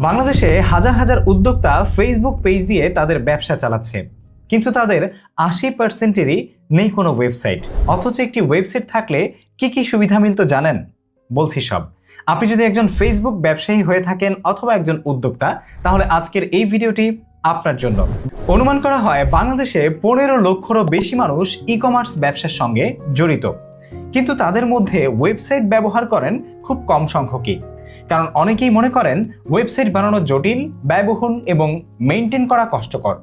বাংলাদেশে হাজার হাজার উদ্যোক্তা ফেসবুক পেজ দিয়ে তাদের ব্যবসা চালাচ্ছে। কিন্তু তাদের আশি পার্সেন্টেরই নেই কোনো ওয়েবসাইট অথচ একটি ওয়েবসাইট থাকলে কি কি সুবিধা মিলতো জানেন? বলছি সব। আপনি যদি একজন ফেসবুক ব্যবসায়ী হয়ে থাকেন অথবা একজন উদ্যোক্তা, তাহলে আজকের এই ভিডিওটি আপনার জন্য। অনুমান করা হয় বাংলাদেশে পনেরো লক্ষরও বেশি মানুষ ই কমার্স ব্যবসার সঙ্গে জড়িত। কিন্তু তাদের মধ্যে ওয়েবসাইট ব্যবহার করেন খুব কম সংখ্যকই। কারণ অনেকেই মনে করেন ওয়েবসাইট বানানো জটিল, ব্যয়বহুল এবং মেনটেন করা কষ্টকর।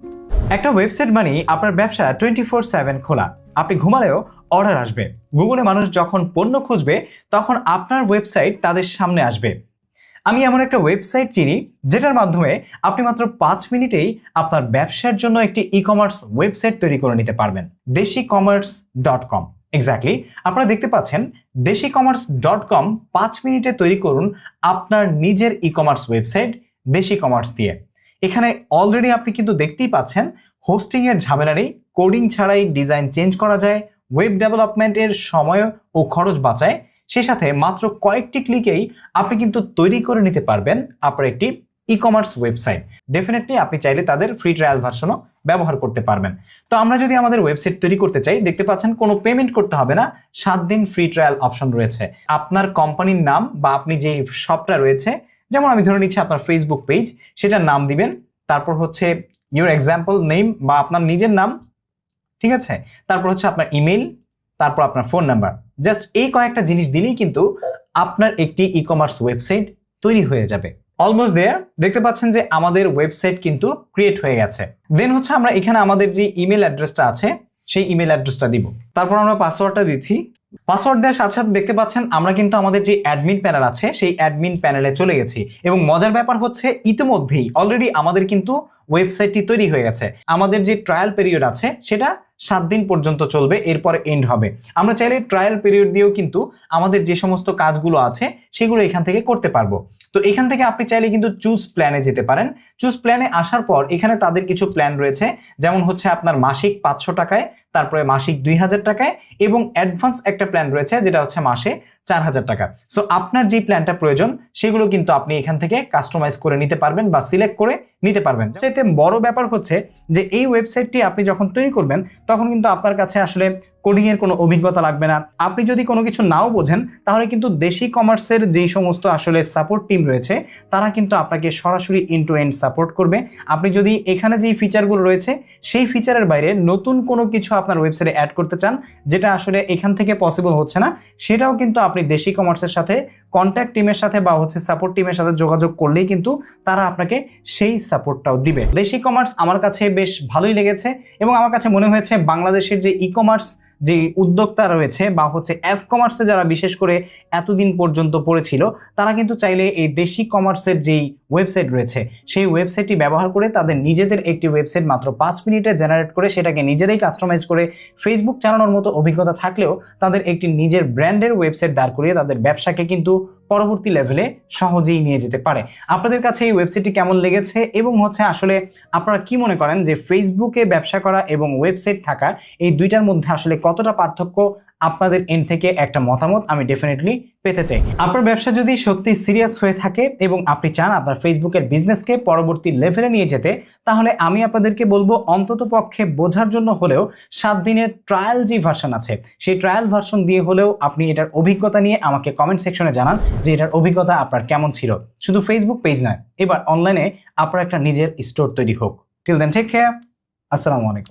একটা ওয়েবসাইট মানে আপনার ব্যবসা টোয়েন্টি ফোর সেভেন খোলা। আপনি ঘুমালেও অর্ডার আসবে। গুগলে মানুষ যখন পণ্য খুঁজবে, তখন আপনার ওয়েবসাইট তাদের সামনে আসবে। আমি এমন একটা ওয়েবসাইট চিনি, যেটার মাধ্যমে আপনি মাত্র পাঁচ মিনিটেই আপনার ব্যবসার জন্য একটি ই কমার্স ওয়েবসাইট তৈরি করে নিতে পারবেন। দেশি কমার্স ডট কম এক্স্যাক্টলি আপনারা দেখতে পাচ্ছেন দেশি কমার্স ডট কম পাঁচ মিনিটে তৈরি করুন আপনার নিজের e commerce website Deshi commerce দিয়ে। এখানে অলরেডি আপনি কিন্তু দেখতেই পাচ্ছেন হোস্টিং এর ঝামেলা নেই কোডিং ছাড়াই ডিজাইন চেঞ্জ করা যায় ওয়েব ডেভেলপমেন্টের সময় ও খরচ বাঁচায়। সে সাথে মাত্র কয়েকটি ক্লিকেই আপনি কিন্তু তৈরি করে নিতে পারবেন আপনার একটি ই কমার্স ওয়েবসাইট ডেফিনেটলি আপনি চাইলে তাদের ফ্রি ট্রায়াল ভার্সনও ব্যবহার করতে পারবেন। তো আমরা যদি আমাদের ওয়েবসাইট তৈরি করতে চাই, দেখতে পাচ্ছেন কোনো পেমেন্ট করতে হবে না, সাত দিন ফ্রি ট্রায়াল অপশন রয়েছে। আপনার কোম্পানির নাম বা আপনি যে শপটা রয়েছে, যেমন আমি ধরে নিচ্ছি আপনার ফেসবুক পেজ সেটার নাম দিবেন, তারপর হচ্ছে ইউর এক্সাম্পল নেম বা আপনার নিজের নাম, ঠিক আছে? তারপর হচ্ছে আপনার ইমেল তারপর আপনার ফোন নাম্বার জাস্ট এই কয়েকটা জিনিস দিলেই কিন্তু আপনার একটি ই কমার্স ওয়েবসাইট তৈরি হয়ে যাবে। অলমোস্ট দেয়ার দেখতে পাচ্ছেন যে আমাদের ওয়েবসাইট কিন্তু ক্রিয়েট হয়ে গেছে। দেন হচ্ছে আমরা এখানে আমাদের যে ইমেল অ্যাড্রেসটা আছে, সেই ইমেল অ্যাড্রেসটা দিব। তারপর আমরা পাসওয়ার্ডটা দিচ্ছি। পাসওয়ার্ড দেওয়ার সাথে সাথে দেখতে পাচ্ছেন আমরা কিন্তু আমাদের যে অ্যাডমিন প্যানেল আছে, সেই অ্যাডমিন প্যানেলে চলে গেছি। এবং মজার ব্যাপার হচ্ছে ইতিমধ্যেই অলরেডি আমাদের কিন্তু ওয়েবসাইটটি তৈরি হয়ে গেছে। আমাদের যে ট্রায়াল পিরিয়ড আছে, সেটা সাত দিন পর্যন্ত চলবে, এরপর এন্ড হবে। আমরা চাইলে ট্রায়াল পিরিয়ড দিয়েও কিন্তু আমাদের যে সমস্ত কাজগুলো আছে, সেগুলো এখান থেকে করতে পারব। তো এখান থেকে আপনি চাইলে কিন্তু চুজ প্ল্যানে যেতে পারেন। চুজ প্ল্যানে আসার পর এখানে তাদের কিছু প্ল্যান রয়েছে, যেমন হচ্ছে আপনার মাসিক পাঁচশো টাকায়, তারপরে মাসিক দুই হাজার টাকায় এবং অ্যাডভান্স একটা প্ল্যান রয়েছে, যেটা হচ্ছে মাসে চার হাজার টাকা। সো আপনার যে প্ল্যানটা প্রয়োজন, সেগুলো কিন্তু আপনি এখান থেকে কাস্টমাইজ করে নিতে পারবেন বা সিলেক্ট করে নিতে পারবেন। চাইতে বড় ব্যাপার হচ্ছে যে, এই ওয়েবসাইটটি আপনি যখন তৈরি করবেন, তখন কিন্তু আপনার কাছে আসলে কোডিং এর কোনো অভিজ্ঞতা লাগবে না। আপনি যদি কোনো কিছু নাও বোঝেন, তাহলে কিন্তু দেশি কমার্সের যেই সমস্ত আসলে সাপোর্ট টিম রয়েছে, তারা কিন্তু আপনাকে সরাসরি ইন টু এন্ড সাপোর্ট করবে। আপনি যদি এখানে যেই ফিচারগুলো রয়েছে, সেই ফিচারের বাইরে নতুন কোনো কিছু আপনার ওয়েবসাইটে অ্যাড করতে চান, যেটা আসলে এখান থেকে পসিবল হচ্ছে না, সেটাও কিন্তু আপনি দেশি কমার্সের সাথে কন্ট্যাক্ট টিমের সাথে বা হচ্ছে সাপোর্ট টিমের সাথে যোগাযোগ করলেই কিন্তু তারা আপনাকে সেই সাপোর্টটাও দিবে। দেশি কমার্স আমার কাছে বেশ ভালোই লেগেছে এবং আমার কাছে মনে হয়েছে বাংলাদেশের যে ই কমার্স যে উদ্যোক্তা রয়েছে বা হচ্ছে অ্যাপ কমার্সে যারা বিশেষ করে এতদিন পর্যন্ত পড়েছিল, তারা কিন্তু চাইলে এই দেশি কমার্সের যেই ওয়েবসাইট রয়েছে, সেই ওয়েবসাইটটি ব্যবহার করে তাদের নিজেদের একটি ওয়েবসাইট মাত্র পাঁচ মিনিটে জেনারেট করে সেটাকে নিজেরাই কাস্টমাইজ করে ফেসবুক চালানোর মতো অভিজ্ঞতা থাকলেও তাদের একটি নিজের ব্র্যান্ডের ওয়েবসাইট দাঁড় করিয়ে তাদের ব্যবসাকে কিন্তু পরবর্তী লেভেলে সহজেই নিয়ে যেতে পারে। আপনাদের কাছে এই ওয়েবসাইটটি কেমন লেগেছে এবং হচ্ছে আসলে আপনারা কি মনে করেন যে ফেসবুকে ব্যবসা করা এবং ওয়েবসাইট থাকা, এই দুইটার মধ্যে আসলে কতটা পার্থক্য আপনাদের এন্ড থেকে একটা মতামত আমি ডেফিনেটলি পেতে চাই। আপনার ব্যবসা যদি সত্যি সিরিয়াস হয়ে থাকে এবং আপনি চান আপনার ফেসবুকের বিজনেসকে পরবর্তী লেভেলে নিয়ে যেতে, তাহলে আমি আপনাদেরকে বলব অন্তত পক্ষে বোঝার জন্য হলেও সাত দিনের ট্রায়াল যে ভার্সন আছে, সেই ট্রায়াল ভার্সন দিয়ে হলেও আপনি এটার অভিজ্ঞতা নিয়ে আমাকে কমেন্ট সেকশনে জানান যে এটার অভিজ্ঞতা আপনার কেমন ছিল। শুধু ফেসবুক পেজ নয়, এবার অনলাইনে আপনার একটা নিজের স্টোর তৈরি হোক। টিল দেন কেয়ার আসসালামু আলাইকুম।